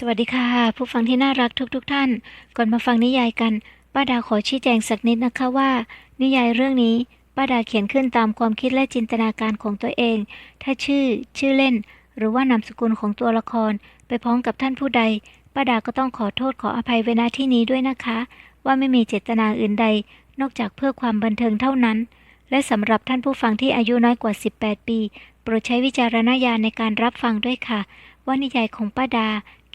สวัสดีค่ะ ผู้ฟังที่น่ารักทุกๆทท่าน ก่อนมาฟังนิยายกัน ป้าดาขอชี้แจงสักนิดนะคะว่า นิยายเรื่องนี้ ป้าดาเขียนขึ้นตามความคิดและจินตนาการของตัวเอง ถ้าชื่อ ชื่อเล่น หรือว่านามสกุลของตัวละคร ไปพ้องกับท่านผู้ใด ป้าดาก็ต้องขอโทษขออภัยไว้ณที่นี้ด้วยนะคะ ว่าไม่มีเจตนาอื่นใด นอกจากเพื่อความบันเทิงเท่านั้น และสำหรับท่านผู้ฟังที่อายุน้อยกว่า 18 ปี โปรดใช้วิจารณญาณในการรับฟังด้วยค่ะ ว่านิยายของป้าดา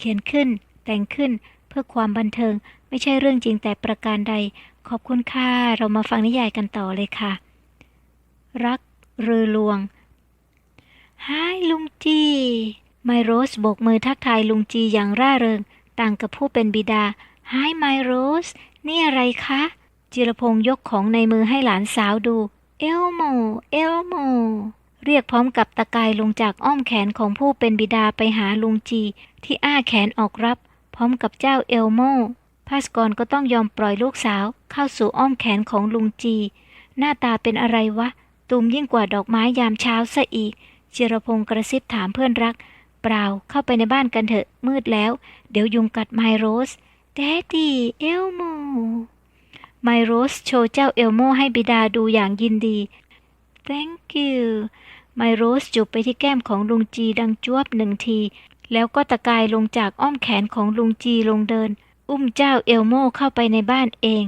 ขียนขึ้น แต่งขึ้นเพื่อความบันเทิง ไม่ใช่เรื่องจริงแต่ประการใด ขอบคุณค่ะ เรามาฟังนิยายกันต่อเลยค่ะ รักเรือลวงฮายลุงจี ไมโรสโบกมือทักทายลุงจีอย่างร่าเริง ต่างกับผู้เป็นบิดาฮายไมโรส นี่อะไรคะ จิรพงศ์ยกของในมือให้หลานสาวดู เอลโม เอลโม เรียกพร้อมกับตะกายลงจากอ้อมแขนของผู้เป็นบิดาไปหาลุงจี ที่อ้าแขนออกรับ พร้อมกับเจ้าเอลโมพาสกรก็ต้องยอมปล่อยลูกสาวเข้าสู่อ้อมแขนของลุงจี หน้าตาเป็นอะไรวะ ตูมยิ่งกว่าดอกไม้ยามเช้าซะอีกจิรพงศ์กระซิบถามเพื่อนรัก เปล่าเข้าไปในบ้านกันเถอะมืดแล้ว เดี๋ยวยุงกัดไมโรสแดดดี้เอลโมไมโรสโชว์เจ้าเอลโมให้บิดาดูอย่างยินดี thank you ไมโรสจูบไปที่แก้มของลุงจีดังจวบหนึ่งที แล้วก็ตะกายลงจากอ้อมแขนของลุงจีลงเดิน อุ้มเจ้าเอลโมเข้าไปในบ้านเอง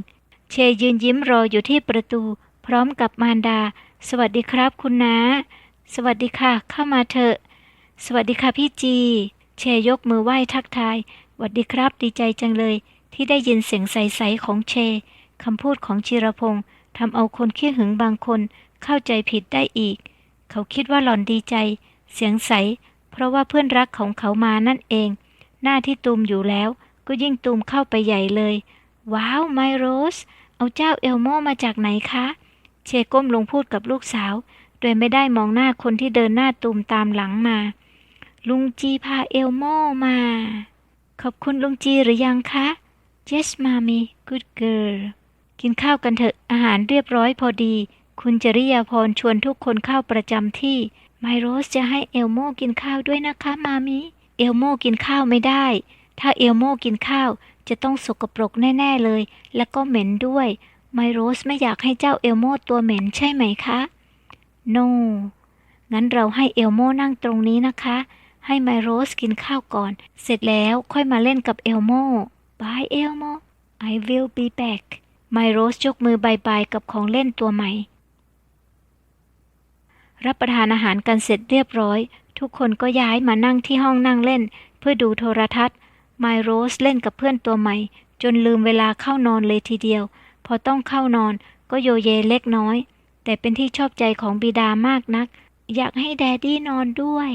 เชยยืนยิ้มรออยู่ที่ประตู พร้อมกับมารดา สวัสดีครับคุณน้า สวัสดีค่ะ เข้ามาเถอะ สวัสดีค่ะพี่จี เชยกมือไหว้ทักทายหวัดดีครับดีใจจังเลย ที่ได้ยินเสียงใสๆของเชคำพูดของจิรพงศ์ทำเอาคนขี้หึงบางคนเข้าใจผิดได้อีก เขาคิดว่าหล่อนดีใจ เสียงใส เพราะว่าเพื่อนรักของเขามานั่นเอง หน้าที่ตูมอยู่แล้ว ก็ยิ่งตูมเข้าไปใหญ่เลย ว้าวไมโรส เอาเจ้าเอลโมมาจากไหนคะ เชก้มลงพูดกับลูกสาว โดยไม่ได้มองหน้าคนที่เดินหน้าตูมตามหลังมา ลุงจีพาเอลโมมา ขอบคุณลุงจีหรือยังคะ Yes mommy good girl กินข้าวกันเถอะอาหารเรียบร้อยพอดี คุณจริยาพรชวนทุกคนเข้าประจำที่ ไมโรสจะให้เอลโมกินข้าวด้วยนะคะมามิเอลโมกินข้าวไม่ได้ ถ้าเอลโมกินข้าวจะต้องสกปรกแน่ ๆเลย และก็เหม็นด้วย ไมโรสไม่อยากให้เจ้าเอลโมตัวเหม็นใช่ไหมคะโ no งั้นเราให้เอลโมนั่งตรงนี้นะคะ ให้ไมโรสกินข้าวก่อน เสร็จแล้วค่อยมาเล่นกับเอลโม Bye เอลโม I will be back ไมโรสยกมือบายบายกับของเล่นตัวใหม่ รับประทานอาหารกันเสร็จเรียบร้อย ทุกคนก็ย้ายมานั่งที่ห้องนั่งเล่น เพื่อดูโทรทัศน์ไมโรสเล่นกับเพื่อนตัวใหม่ จนลืมเวลาเข้านอนเลยทีเดียว พอต้องเข้านอนก็โยเยเล็กน้อย แต่เป็นที่ชอบใจของบิดามากนัก อยากให้แดดดี้นอนด้วย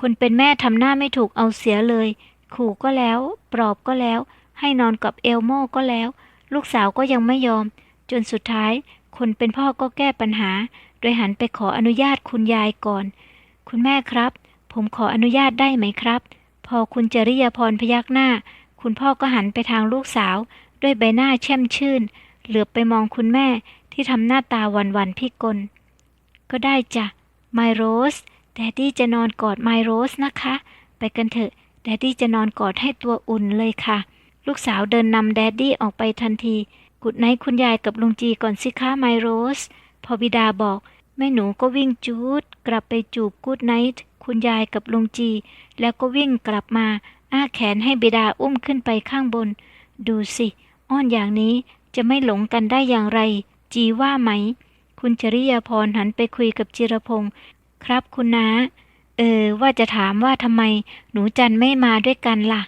คนเป็นแม่ทำหน้าไม่ถูกเอาเสียเลย ขู่ก็แล้ว ปลอบก็แล้ว ให้นอนกับเอลโมก็แล้ว ลูกสาวก็ยังไม่ยอม จนสุดท้าย คนเป็นพ่อก็แก้ปัญหา โดยหันไปขออนุญาตคุณยายก่อน คุณแม่ครับ ผมขออนุญาตได้ไหมครับ พอคุณจริยพรพยักหน้า คุณพ่อก็หันไปทางลูกสาว ด้วยใบหน้าแช่มชื่น เหลือบไปมองคุณแม่ที่ทำหน้าตาหวันพิกล ก็ได้จ้ะไมโรสแดดดี้จะนอนกอดไมโรสนะคะ ไปกันเถอะแดดดี้จะนอนกอดให้ตัวอุ่นเลยค่ะ ลูกสาวเดินนำแดดดี้ออกไปทันที กุดไนท์คุณยายกับลุงจีก่อนสิคะไมโรส พอบิดาบอก แม่หนูก็วิ่งจูด กลับไปจูบกูดไนท์คุณยายกับลุงจี แล้วก็วิ่งกลับมา อ้าแขนให้บิดาอุ้มขึ้นไปข้างบน ดูสิ อ้อนอย่างนี้จะไม่หลงกันได้อย่างไร จีว่าไหม คุณจริยาพรหันไปคุยกับจิรพงศ์ครับคุณน้าเออ ว่าจะถามว่าทำไม หนูจันไม่มาด้วยกันล่ะ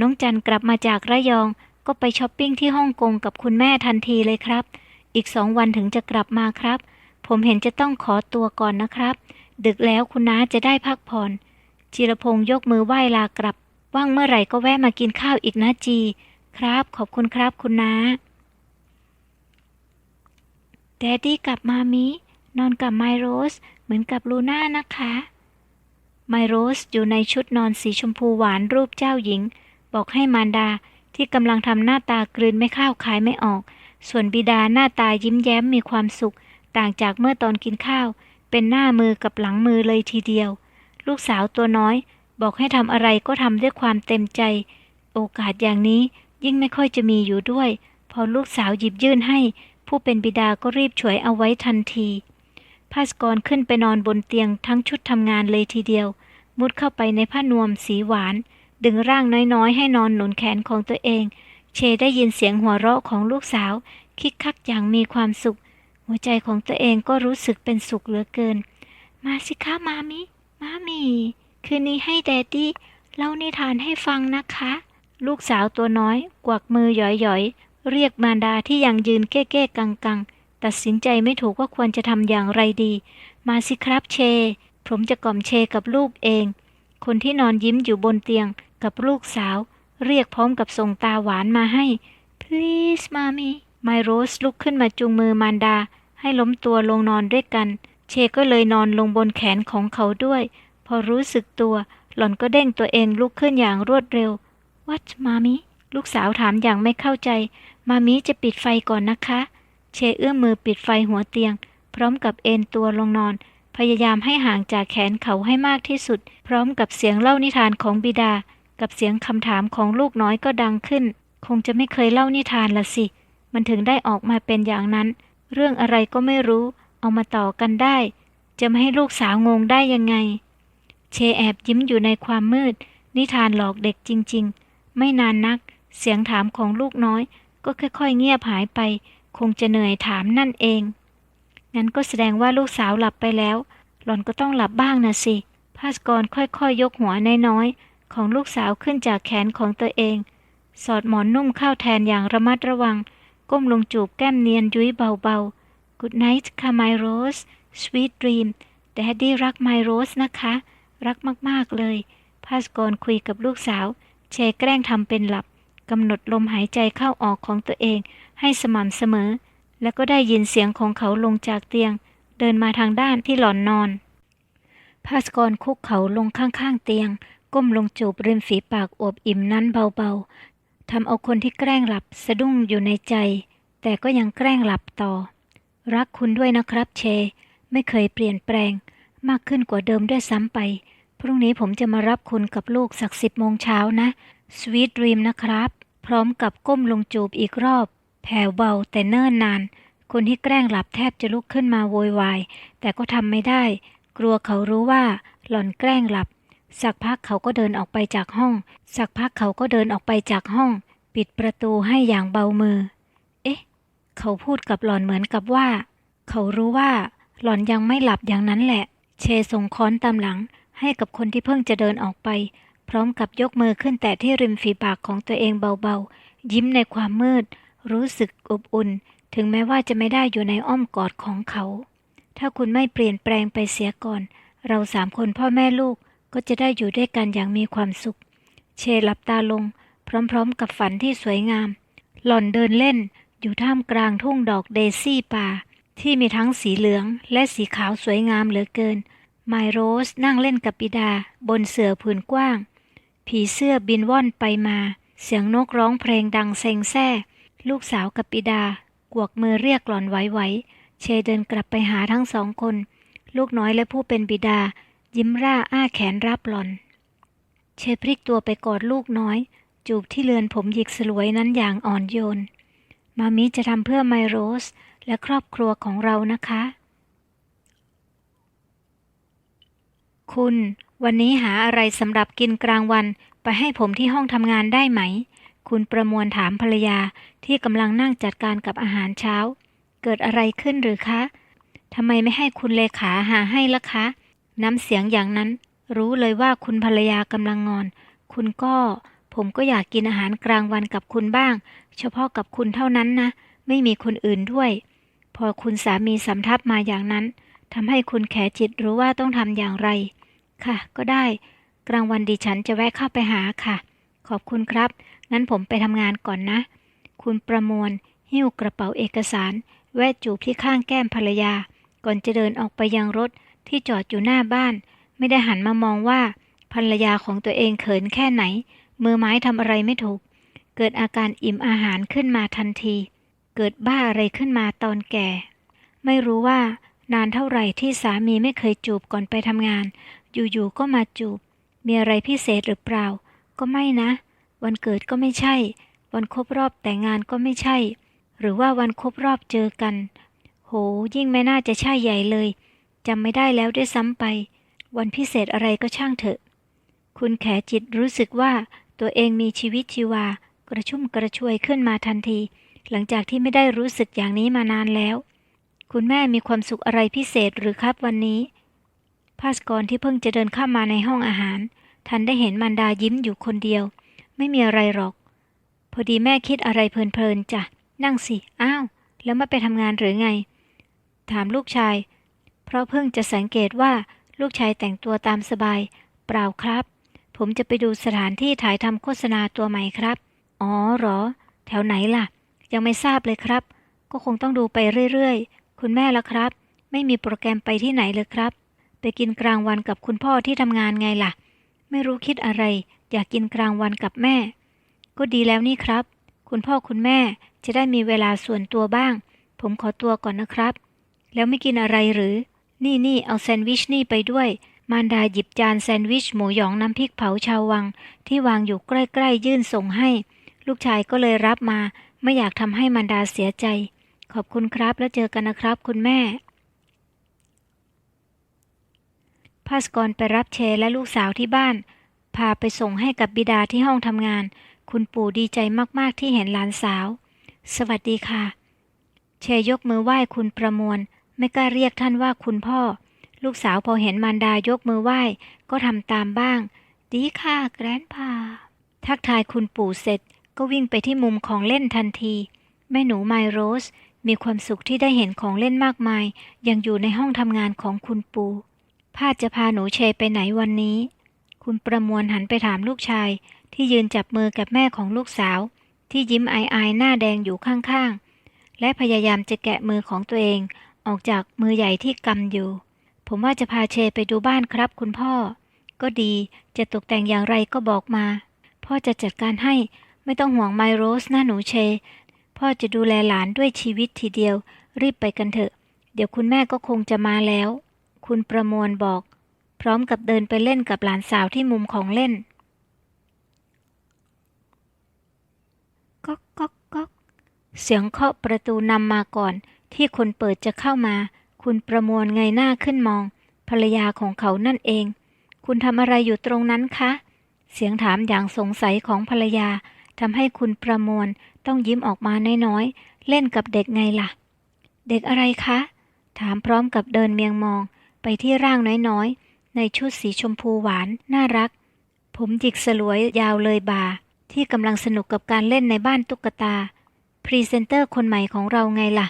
น้องจันกลับมาจากระยอง ก็ไปช้อปปิ้งที่ฮ่องกงกับคุณแม่ทันทีเลยครับ อีกสองวันถึงจะกลับมาครับ ผมเห็นจะต้องขอตัวก่อนนะครับ ดึกแล้วคุณน้าจะได้พักผ่อน จิรพงศ์ยกมือไหว้ลากลับ ว่างเมื่อไหร่ก็แวะมากินข้าวอีกนะจี ครับ ขอบคุณครับคุณน้าแดดดี้กับมามิ นอนกับไมโรส เหมือนกับลูน่านะคะ ไมโรสอยู่ในชุดนอนสีชมพูหวานรูปเจ้าหญิง บอกให้มารดา ที่กำลังทำหน้าตากลืนไม่ข้าวขายไม่ออก ส่วนบิดาหน้าตายิ้มแย้มมีความสุข ต่างจากเมื่อตอนกินข้าว เป็นหน้ามือกับหลังมือเลยทีเดียว ลูกสาวตัวน้อย บอกให้ทำอะไรก็ทำด้วยความเต็มใจ โอกาสอย่างนี้ยิ่งไม่ค่อยจะมีอยู่ด้วย พอลูกสาวหยิบยื่นให้ ผู้เป็นบิดาก็รีบฉวยเอาไว้ทันทีภาสกรขึ้นไปนอนบนเตียงทั้งชุดทำงานเลยทีเดียว มุดเข้าไปในผ้านวมสีหวาน ดึงร่างน้อยๆ ให้นอนหนุนแขนของตัวเอง เชได้ยินเสียงหัวเราะของลูกสาว คิกคักอย่างมีความสุข หัวใจของตัวเองก็รู้สึกเป็นสุขเหลือเกิน มาสิคะมามิ มามีคืนนี้ให้แดดดี้เล่านิทานให้ฟังนะคะ ลูกสาวตัวน้อย กวักมือหย่อยๆ เรียกมารดาที่ยังยืนเก้ๆกังๆตัดสินใจไม่ถูกว่าควรจะทำอย่างไรดี มาสิครับเช ผมจะกล่อมเชกับลูกเอง คนที่นอนยิ้มอยู่บนเตียง กับลูกสาว เรียกพร้อมกับส่งตาหวานมาให้ please มามีไมโรสลุกขึ้นมาจูงมือมารดา ให้ล้มตัวลงนอนด้วยกัน เชก็เลยนอนลงบนแขนของเขาด้วย พอรู้สึกตัว หล่อนก็เด้งตัวเองลุกขึ้นอย่างรวดเร็ว What มามิลูกสาวถามอย่างไม่เข้าใจ มามิจะปิดไฟก่อนนะคะ เชเอื้อมมือปิดไฟหัวเตียง พร้อมกับเอนตัวลงนอน พยายามให้ห่างจากแขนเขาให้มากที่สุด พร้อมกับเสียงเล่านิทานของบิดา กับเสียงคำถามของลูกน้อยก็ดังขึ้น คงจะไม่เคยเล่านิทานละสิ มันถึงได้ออกมาเป็นอย่างนั้น เรื่องอะไรก็ไม่รู้ เอามาต่อกันได้ จะไม่ให้ลูกสาวงงได้ยังไง เชแอบยิ้มอยู่ในความมืด นิทานหลอกเด็กจริง ๆ ไม่นานนัก เสียงถามของลูกน้อย ก็ค่อยๆ เงียบหายไป คงจะเหนื่อยถามนั่นเอง งั้นก็แสดงว่าลูกสาวหลับไปแล้ว หล่อนก็ต้องหลับบ้างนะสิ ภาสกรค่อยๆยยกหัวน้อยๆ ของลูกสาวขึ้นจากแขนของตัวเอง สอดหมอนนุ่มเข้าแทนอย่างระมัดระวัง ก้มลงจูบแก้มเนียนยุ้ยเบาๆ Good night ค่ะ my rose sweet dream แต่แฮดดี้รัก my rose นะคะ รักมากๆเลยภาสกรคุยกับลูกสาว เชแกล้งทำเป็นหลับกำหนดลมหายใจเข้าออกของตัวเองให้สม่ำเสมอ แล้วก็ได้ยินเสียงของเขาลงจากเตียง เดินมาทางด้านที่หล่อนนอนภาสกรคุกเขาลงข้างๆเตียง ก้มลงจูบริมฝีปากอวบอิ่มนั้นเบาๆทำเอาคนที่แกล้งหลับสะดุ้งอยู่ในใจ แต่ก็ยังแกล้งหลับต่อ รักคุณด้วยนะครับเช ไม่เคยเปลี่ยนแปลง มากขึ้นกว่าเดิมด้วยซ้ำไป พรุ่งนี้ผมจะมารับคุณกับลูกสักสิบโมงเช้านะ Sweet Dream นะครับ พร้อมกับก้มลงจูบอีกรอบ แผ่วเบาแต่เนิ่นนาน คนที่แกล้งหลับแทบจะลุกขึ้นมาโวยวาย แต่ก็ทำไม่ได้ กลัวเขารู้ว่าหล่อนแกล้งหลับ สักพักเขาก็เดินออกไปจากห้อง สักพักเขาก็เดินออกไปจากห้อง ปิดประตูให้อย่างเบามือ เอ๊ะ เขาพูดกับหล่อนเหมือนกับว่า เขารู้ว่า หล่อนยังไม่หลับอย่างนั้นแหละ เชส่งค้อนตามหลัง ให้กับคนที่เพิ่งจะเดินออกไป พร้อมกับยกมือขึ้นแตะที่ริมฝีปากของตัวเองเบาๆ ยิ้มในความมืด รู้สึกอบอุ่น ถึงแม้ว่าจะไม่ได้อยู่ในอ้อมกอดของเขา ถ้าคุณไม่เปลี่ยนแปลงไปเสียก่อน เราสามคนพ่อแม่ลูก ก็จะได้อยู่ด้วยกันอย่างมีความสุข เชหลับตาลง พร้อมๆ กับฝันที่สวยงาม หล่อนเดินเล่น อยู่ท่ามกลางทุ่งดอกเดซี่ป่า ที่มีทั้งสีเหลืองและสีขาวสวยงามเหลือเกิน ไมโรสนั่งเล่นกับปิดา บนเสื่อผืนกว้าง ผีเสื้อบินว่อนไปมา เสียงนกร้องเพลงดังเซ็งแซ่ ลูกสาวกับปิดากวกมือเรียกหล่อนไหวๆเชเดินกลับไปหาทั้งสองคน ลูกน้อยและผู้เป็นบิดา ยิ้มร่าอ้าแขนรับหลอน เชพลิกตัวไปกอดลูกน้อย จูบที่เลือนผมหยิกสลวยนั้นอย่างอ่อนโยน มามิจะทำเพื่อไมโรส และครอบครัวของเรานะคะ คุณ วันนี้หาอะไรสำหรับกินกลางวันไปให้ผมที่ห้องทำงานได้ไหม คุณประมวลถามภรรยาที่กำลังนั่งจัดการกับอาหารเช้า เกิดอะไรขึ้นหรือคะทำไมไม่ให้คุณเลขาหาให้ล่ะคะ น้ำเสียงอย่างนั้น รู้เลยว่าคุณภรรยากำลังงอน คุณก็ ผมก็อยากกินอาหารกลางวันกับคุณบ้าง เฉพาะกับคุณเท่านั้นนะ ไม่มีคนอื่นด้วย พอคุณสามีสำทับมาอย่างนั้นทำให้คุณแขจิตรู้ว่าต้องทำอย่างไร ค่ะ ก็ได้ กลางวันดิฉันจะแวะเข้าไปหาค่ะ ขอบคุณครับ งั้นผมไปทำงานก่อนนะ คุณประมวล หิ้วกระเป๋าเอกสาร แวะจูบที่ข้างแก้มภรรยา ก่อนจะเดินออกไปยังรถ ที่จอดอยู่หน้าบ้าน ไม่ได้หันมามองว่าภรรยาของตัวเองเขินแค่ไหน มือไม้ทำอะไรไม่ถูก เกิดอาการอิ่มอาหารขึ้นมาทันที เกิดบ้าอะไรขึ้นมาตอนแก่ ไม่รู้ว่านานเท่าไหร่ที่สามีไม่เคยจูบก่อนไปทำงาน อยู่ๆก็มาจูบ มีอะไรพิเศษหรือเปล่า ก็ไม่นะ วันเกิดก็ไม่ใช่ วันครบรอบแต่งงานก็ไม่ใช่ หรือว่าวันครบรอบเจอกัน โหยิ่งไม่น่าจะใช่ใหญ่เลย จำไม่ได้แล้วด้วยซ้ำไป วันพิเศษอะไรก็ช่างเถอะ คุณแขจิตรู้สึกว่าตัวเองมีชีวิตชีวา กระชุ่มกระชวยขึ้นมาทันที หลังจากที่ไม่ได้รู้สึกอย่างนี้มานานแล้ว คุณแม่มีความสุขอะไรพิเศษหรือครับวันนี้ ภาสกรที่เพิ่งจะเดินเข้ามาในห้องอาหาร ทันได้เห็นมันดายิ้มอยู่คนเดียว ไม่มีอะไรหรอก พอดีแม่คิดอะไรเพลินๆจ้ะนั่งสิ อ้าว แล้วมาไปทำงานหรือไง ถามลูกชาย เพราะเพิ่งจะสังเกตว่าลูกชายแต่งตัวตามสบาย เปล่าครับ ผมจะไปดูสถานที่ถ่ายทำโฆษณาตัวใหม่ครับ อ๋อเหรอ แถวไหนล่ะ ยังไม่ทราบเลยครับ ก็คงต้องดูไปเรื่อยๆ คุณแม่ละครับ ไม่มีโปรแกรมไปที่ไหนเลยครับ ไปกินกลางวันกับคุณพ่อที่ทำงานไงล่ะ ไม่รู้คิดอะไร อยากกินกลางวันกับแม่ ก็ดีแล้วนี่ครับ คุณพ่อคุณแม่จะได้มีเวลาส่วนตัวบ้าง ผมขอตัวก่อนนะครับ แล้วไม่กินอะไรหรือ นี่นี่เอาแซนด์วิชนี่ไปด้วย มารดาหยิบจานแซนด์วิชหมูหยองน้ำพริกเผาชาววัง ที่วางอยู่ใกล้ๆยื่นส่งให้ ลูกชายก็เลยรับมา ไม่อยากทำให้มารดาเสียใจ ขอบคุณครับแล้วเจอกันนะครับคุณแม่ภาสกรไปรับเชและลูกสาวที่บ้าน พาไปส่งให้กับบิดาที่ห้องทำงาน คุณปู่ดีใจมากๆที่เห็นหลานสาว สวัสดีค่ะ เชยกมือไหว้คุณประมวล ไม่กล้าเรียกท่านว่าคุณพ่อ ลูกสาวพอเห็นมารดายกมือไหว้ ก็ทำตามบ้าง ดีค่ะแกรนพาทักทายคุณปู่เสร็จ ก็วิ่งไปที่มุมของเล่นทันที แม่หนูไมโรส มีความสุขที่ได้เห็นของเล่นมากมาย ยังอยู่ในห้องทำงานของคุณปู่พาดจะพาหนูเชไปไหนวันนี้ คุณประมวลหันไปถามลูกชาย ที่ยืนจับมือกับแม่ของลูกสาว ที่ยิ้มอายๆหน้าแดงอยู่ข้างๆ และพยายามจะแกะมือของตัวเอง ออกจากมือใหญ่ที่กำอยู่ ผมว่าจะพาเชไปดูบ้านครับคุณพ่อ ก็ดีจะตกแต่งอย่างไรก็บอกมา พ่อจะจัดการให้ไม่ต้องห่วงไมโรสน้าหนูเช พ่อจะดูแลหลานด้วยชีวิตทีเดียว รีบไปกันเถอะ เดี๋ยวคุณแม่ก็คงจะมาแล้ว คุณประมวลบอก พร้อมกับเดินไปเล่นกับหลานสาวที่มุมของเล่นก๊อกก๊อกก๊อกเสียงเคาะประตูนำมาก่อน ที่คนเปิดจะเข้ามา คุณประมวลเงยหน้าขึ้นมอง ภรรยาของเขานั่นเอง คุณทำอะไรอยู่ตรงนั้นคะ เสียงถามอย่างสงสัยของภรรยาทำให้คุณประมวลต้องยิ้มออกมาน้อยๆ เล่นกับเด็กไงล่ะ เด็กอะไรคะ ถามพร้อมกับเดินเมียงมอง ไปที่ร่างน้อยๆ ในชุดสีชมพูหวาน น่ารัก ผมหยิกสลวยยาวเลยบ่า ที่กำลังสนุกกับการเล่นในบ้านตุ๊กตา พรีเซนเตอร์คนใหม่ของเราไงล่ะ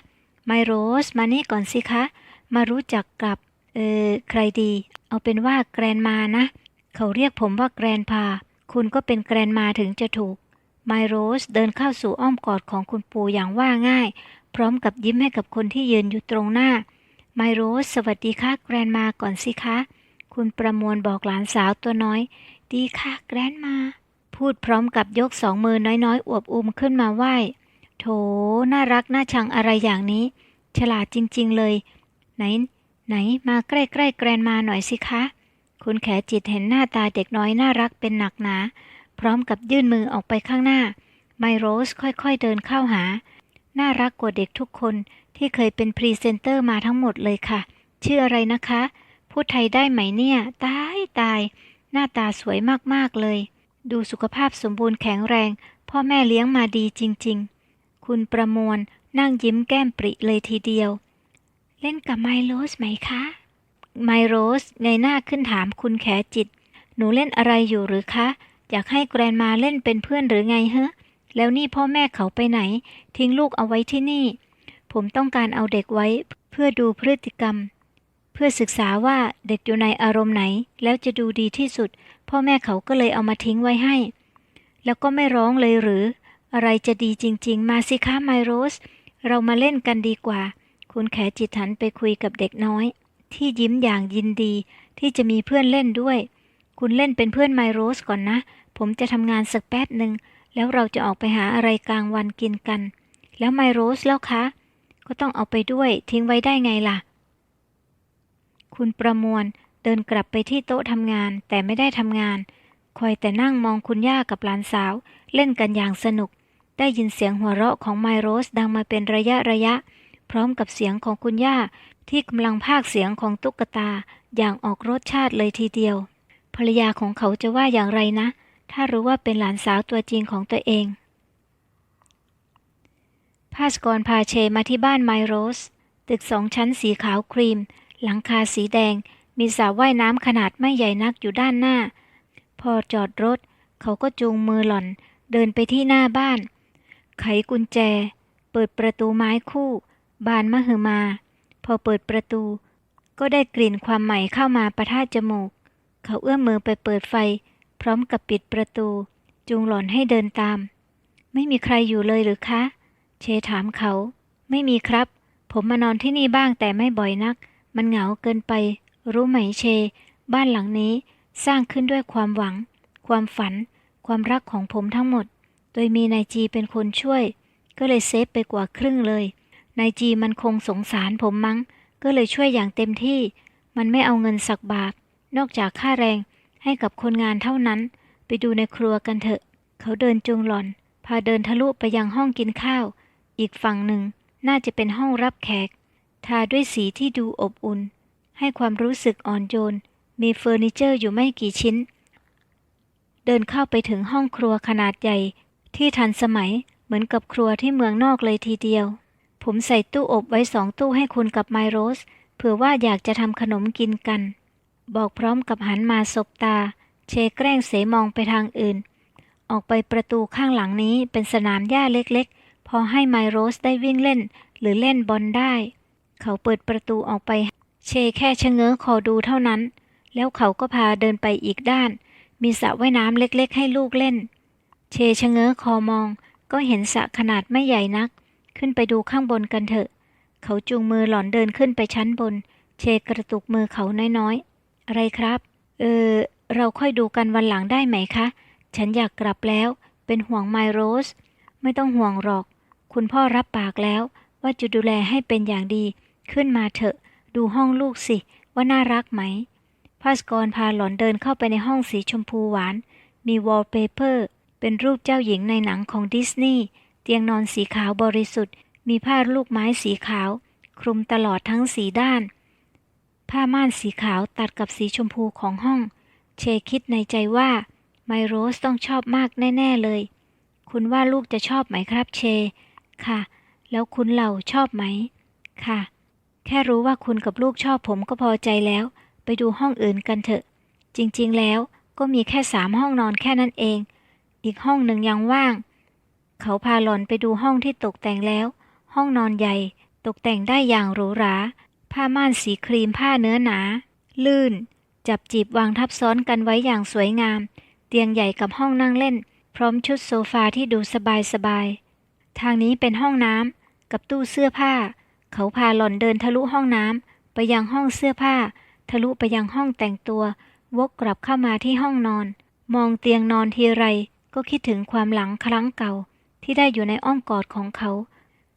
ไมโรสมานี่ก่อนสิคะ มารู้จักกับ เออใครดี เอาเป็นว่าแกรนมานะ เขาเรียกผมว่าแกรนพา คุณก็เป็นแกรนมาถึงจะถูก ไมโรสเดินเข้าสู่อ้อมกอดของคุณปู่อย่างว่าง่าย พร้อมกับยิ้มให้กับคนที่ยืนอยู่ตรงหน้า ไมโรส สวัสดีค่ะแกรนมาก่อนสิคะ คุณประมวลบอกหลานสาวตัวน้อย ดีค่ะแกรนมา พูดพร้อมกับยกสองมือน้อยๆ อวบอุ้มขึ้นมาไหว้ โถน่ารักน่าชังอะไรอย่างนี้ ฉลาดจริง ๆเลย ไหน ไหนมาใกล้ๆแกรนมาหน่อยสิคะ คุณแขจิตเห็นหน้าตาเด็กน้อยน่ารักเป็นหนักหนา พร้อมกับยื่นมือออกไปข้างหน้า ไมโรสค่อยๆเดินเข้าหา น่ารักกว่าเด็กทุกคนที่เคยเป็นพรีเซนเตอร์มาทั้งหมดเลยค่ะ ชื่ออะไรนะคะ พูดไทยได้ไหมเนี่ย ตายตาย หน้าตาสวยมากๆเลย ดูสุขภาพสมบูรณ์แข็งแรง พ่อแม่เลี้ยงมาดีจริง ๆ คุณประมวลนั่งยิ้มแก้มปริเลยทีเดียว เล่นกับไมโรสไหมคะ ไมโรสเงยหน้าขึ้นถามคุณแขจิต หนูเล่นอะไรอยู่หรือคะ อยากให้แกรนมาเล่นเป็นเพื่อนหรือไงเฮะ แล้วนี่พ่อแม่เขาไปไหน ทิ้งลูกเอาไว้ที่นี่ ผมต้องการเอาเด็กไว้เพื่อดูพฤติกรรม เพื่อศึกษาว่าเด็กอยู่ในอารมณ์ไหน แล้วจะดูดีที่สุด พ่อแม่เขาก็เลยเอามาทิ้งไว้ให้ แล้วก็ไม่ร้องเลยหรือ อะไรจะดีจริง ๆ มาสิคะไมโรส เรามาเล่นกันดีกว่า คุณแขจิตหันไปคุยกับเด็กน้อย ที่ยิ้มอย่างยินดี ที่จะมีเพื่อนเล่นด้วย คุณเล่นเป็นเพื่อนไมโรสก่อนนะ ผมจะทำงานสักแป๊บหนึ่งแล้วเราจะออกไปหาอะไรกลางวันกินกัน แล้วไมโรสแล้วคะ ก็ต้องเอาไปด้วยทิ้งไว้ได้ไงล่ะ คุณประมวลเดินกลับไปที่โต๊ะทำงานแต่ไม่ได้ทำงาน คอยแต่นั่งมองคุณย่ากับหลานสาว เล่นกันอย่างสนุก ได้ยินเสียงหัวเราะของไมโรสดังมาเป็นระยะระยะ พร้อมกับเสียงของคุณย่า ที่กำลังพากเสียงของตุ๊กตาอย่างออกรสชาติเลยทีเดียว ภรรยาของเขาจะว่าอย่างไรนะ ถ้ารู้ว่าเป็นหลานสาวตัวจริงของตัวเอง ภาสกรพาเชมาที่บ้านไมโรส ตึกสองชั้นสีขาวครีม หลังคาสีแดง มีสระว่ายน้ำขนาดไม่ใหญ่นักอยู่ด้านหน้า พอจอดรถ เขาก็จูงมือหล่อน เดินไปที่หน้าบ้าน ไขกุญแจ เปิดประตูไม้คู่ บานมหึมา พอเปิดประตู ก็ได้กลิ่นความใหม่เข้ามาประทะจมูก เขาเอื้อมมือไปเปิดไฟ พร้อมกับปิดประตู จูงหล่อนให้เดินตาม ไม่มีใครอยู่เลยหรือคะ เชถามเขา ไม่มีครับ ผมมานอนที่นี่บ้างแต่ไม่บ่อยนัก มันเหงาเกินไป รู้ไหมเช บ้านหลังนี้สร้างขึ้นด้วยความหวัง ความฝัน ความรักของผมทั้งหมด โดยมีนายจีเป็นคนช่วย ก็เลยเซฟไปกว่าครึ่งเลย นายจีมันคงสงสารผมมั้ง ก็เลยช่วยอย่างเต็มที่ มันไม่เอาเงินสักบาท นอกจากค่าแรงให้กับคนงานเท่านั้น ไปดูในครัวกันเถอะ เขาเดินจูงหล่อน พาเดินทะลุไปยังห้องกินข้าว อีกฝั่งหนึ่งน่าจะเป็นห้องรับแขก ทาด้วยสีที่ดูอบอุ่น ให้ความรู้สึกอ่อนโยน มีเฟอร์นิเจอร์อยู่ไม่กี่ชิ้น เดินเข้าไปถึงห้องครัวขนาดใหญ่ ที่ทันสมัยเหมือนกับครัวที่เมืองนอกเลยทีเดียว ผมใส่ตู้อบไว้สองตู้ให้คุณกับไมโรสเผื่อว่าอยากจะทำขนมกินกัน บอกพร้อมกับหันมาสบตา เชแกล้งเสมองไปทางอื่น ออกไปประตูข้างหลังนี้เป็นสนามหญ้าเล็กๆ พอให้ไมโรสได้วิ่งเล่น หรือเล่นบอลได้ เขาเปิดประตูออกไป เชแค่ชะเง้อคอดูเท่านั้น แล้วเขาก็พาเดินไปอีกด้าน มีสระว่ายน้ำเล็กๆ ให้ลูกเล่น เชชะเง้อคอมอง ก็เห็นสระขนาดไม่ใหญ่นัก ขึ้นไปดูข้างบนกันเถอะ เขาจูงมือหล่อนเดินขึ้นไปชั้นบน เชกระตุกมือเขาน้อยๆ อะไรครับ เออ เราค่อยดูกันวันหลังได้ไหมคะ ฉันอยากกลับแล้ว เป็นห่วงไมโรส ไม่ต้องห่วงหรอก คุณพ่อรับปากแล้ว ว่าจะดูแลให้เป็นอย่างดี ขึ้นมาเถอะ ดูห้องลูกสิ ว่าน่ารักไหมพาสกรพาหล่อนเดินเข้าไปในห้องสีชมพูหวาน มีวอลเปเปอร์ เป็นรูปเจ้าหญิงในหนังของดิสนีย์เตียงนอนสีขาวบริสุทธิ์ มีผ้าลูกไม้สีขาว คลุมตลอดทั้งสีด้าน ผ้าม่านสีขาวตัดกับสีชมพูของห้อง เชคิดในใจว่า ไมโรสต้องชอบมากแน่ ๆเลย คุณว่าลูกจะชอบไหมครับเช ค่ะ แล้วคุณเหล่าชอบไหม ค่ะ แค่รู้ว่าคุณกับลูกชอบผมก็พอใจแล้ว ไปดูห้องอื่นกันเถอะ จริงๆแล้วก็มีแค่สามห้องนอนแค่นั้นเอง อีกห้องหนึ่งยังว่าง เขาพาหลอนไปดูห้องที่ตกแต่งแล้ว ห้องนอนใหญ่ ตกแต่งได้อย่างหรูหรา ผ้าม่านสีครีมผ้าเนื้อหนา ลื่น จับจีบวางทับซ้อนกันไว้อย่างสวยงาม เตียงใหญ่กับห้องนั่งเล่น พร้อมชุดโซฟาที่ดูสบายสบายๆทางนี้เป็นห้องน้ำกับตู้เสื้อผ้า เขาพาหล่อนเดินทะลุห้องน้ำไปยังห้องเสื้อผ้า ทะลุไปยังห้องแต่งตัว วกกลับเข้ามาที่ห้องนอนมองเตียงนอนทีไร ก็คิดถึงความหลังครั้งเก่า ที่ได้อยู่ในอ้อมกอดของเขา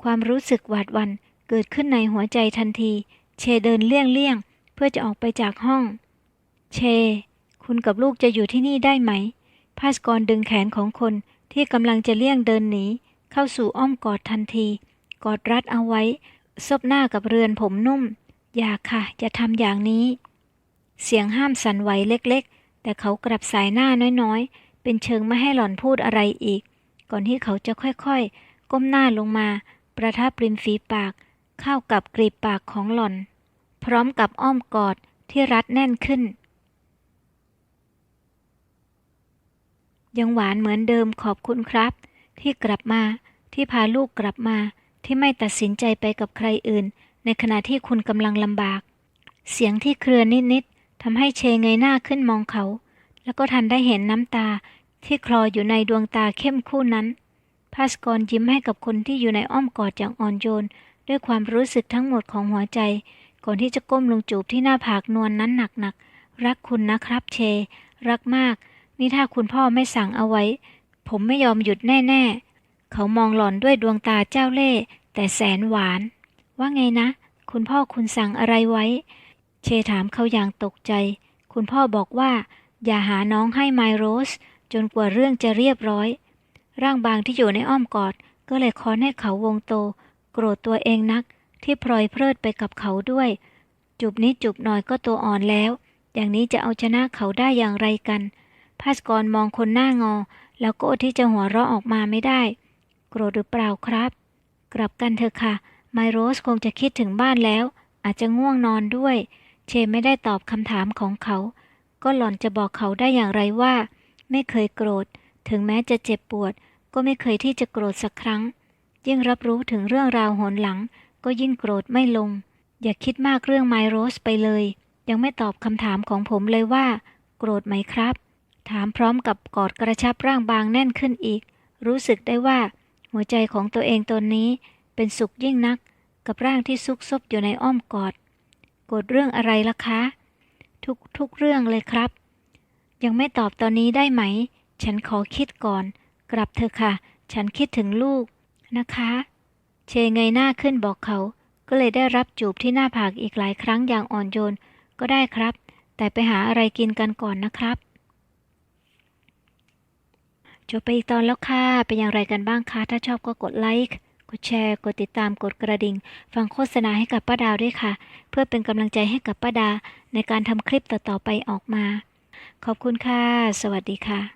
ความรู้สึกหวาดวันเกิดขึ้นในหัวใจทันที เชเดินเลี่ยงเลี่ยงเพื่อจะออกไปจากห้อง เช คุณกับลูกจะอยู่ที่นี่ได้ไหม พาสกรดึงแขนของคนที่กำลังจะเลี่ยงเดินหนี เข้าสู่อ้อมกอดทันที กอดรัดเอาไว้ ซบหน้ากับเรือนผมนุ่ม อย่าค่ะอย่าทำอย่างนี้ เสียงห้ามสั่นไหวเล็ก ๆ แต่เขากลับสายหน้าน้อยๆ เป็นเชิงไม่ให้หล่อนพูดอะไรอีก ก่อนที่เขาจะค่อยๆ ก้มหน้าลงมา ประทับริมฝีปาก เข้ากับกรีบปากของหล่อน พร้อมกับอ้อมกอดที่รัดแน่นขึ้น ยังหวานเหมือนเดิมขอบคุณครับ ที่กลับมาที่พาลูกกลับมาที่ไม่ตัดสินใจไปกับใครอื่น ในขณะที่คุณกำลังลำบาก เสียงที่เครือนิดๆทำให้เชยเงยหน้าขึ้นมองเขา แล้วก็ทันได้เห็นน้ำตาที่คลออยู่ในดวงตาเข้มคู่นั้น พาสกรยิ้มให้กับคนที่อยู่ในอ้อมกอดอย่างอ่อนโยน ด้วยความรู้สึกทั้งหมดของหัวใจ ก่อนที่จะก้มลงจูบที่หน้าผากนวลนนั้นหนักๆ รักคุณนะครับเช รักมาก นี่ถ้าคุณพ่อไม่สั่งเอาไว้ ผมไม่ยอมหยุดแน่ ๆ เขามองหล่อนด้วยดวงตาเจ้าเล่ห์แต่แสนหวาน ว่าไงนะ คุณพ่อคุณสั่งอะไรไว้ เชเชถามเขาอย่างตกใจ คุณพ่อบอกว่า อย่าหาน้องให้ไมโรส จนกว่าเรื่องจะเรียบร้อย ร่างบางที่อยู่ในอ้อมกอด ก็เลยค้อนให้เขาวงโต โกรธตัวเองนัก ที่พลอยเพลิดไปกับเขาด้วย จุบนี้จุบหน่อยก็ตัวอ่อนแล้ว อย่างนี้จะเอาชนะเขาได้อย่างไรกัน ภาสกรมองคนหน้างอ แล้วก็ที่จะหัวเราะออกมาไม่ได้ โกรธหรือเปล่าครับ กลับกันเถอะค่ะ ไมโรสคงจะคิดถึงบ้านแล้ว อาจจะง่วงนอนด้วย เชไม่ได้ตอบคำถามของเขา ก็หล่อนจะบอกเขาได้อย่างไรว่า ไม่เคยโกรธ ถึงแม้จะเจ็บปวด ก็ไม่เคยที่จะโกรธสักครั้ง ยิ่งรับรู้ถึงเรื่องราวหนหลัง ก็ยิ่งโกรธไม่ลง อย่าคิดมากเรื่องไมโรสไปเลย ยังไม่ตอบคำถามของผมเลยว่า โกรธไหมครับ ถามพร้อมกับกอดกระชับร่างบางแน่นขึ้นอีก รู้สึกได้ว่า หัวใจของตัวเองตนนี้ เป็นสุขยิ่งนัก กับร่างที่ซุกซบอยู่ในอ้อมกอด โกรธเรื่องอะไรล่ะคะ ทุกทุกเรื่องเลยครับ ยังไม่ตอบตอนนี้ได้ไหม ฉันขอคิดก่อน กลับเถอะค่ะ ฉันคิดถึงลูกนะคะ เชยเงยหน้าขึ้นบอกเขา ก็เลยได้รับจูบที่หน้าผากอีกหลายครั้งอย่างอ่อนโยนก็ได้ครับ แต่ไปหาอะไรกินกันก่อนนะครับจบไปอีกตอนแล้วค่ะ เป็นอย่างไรกันบ้างคะ ถ้าชอบก็กดไลค์ กดแชร์ กดติดตาม กดกระดิ่ง ฟังโฆษณาให้กับป้าดาวด้วยค่ะ เพื่อเป็นกำลังใจให้กับป้าดา ในการทำคลิปต่อๆไปออกมา ขอบคุณค่ะ สวัสดีค่ะ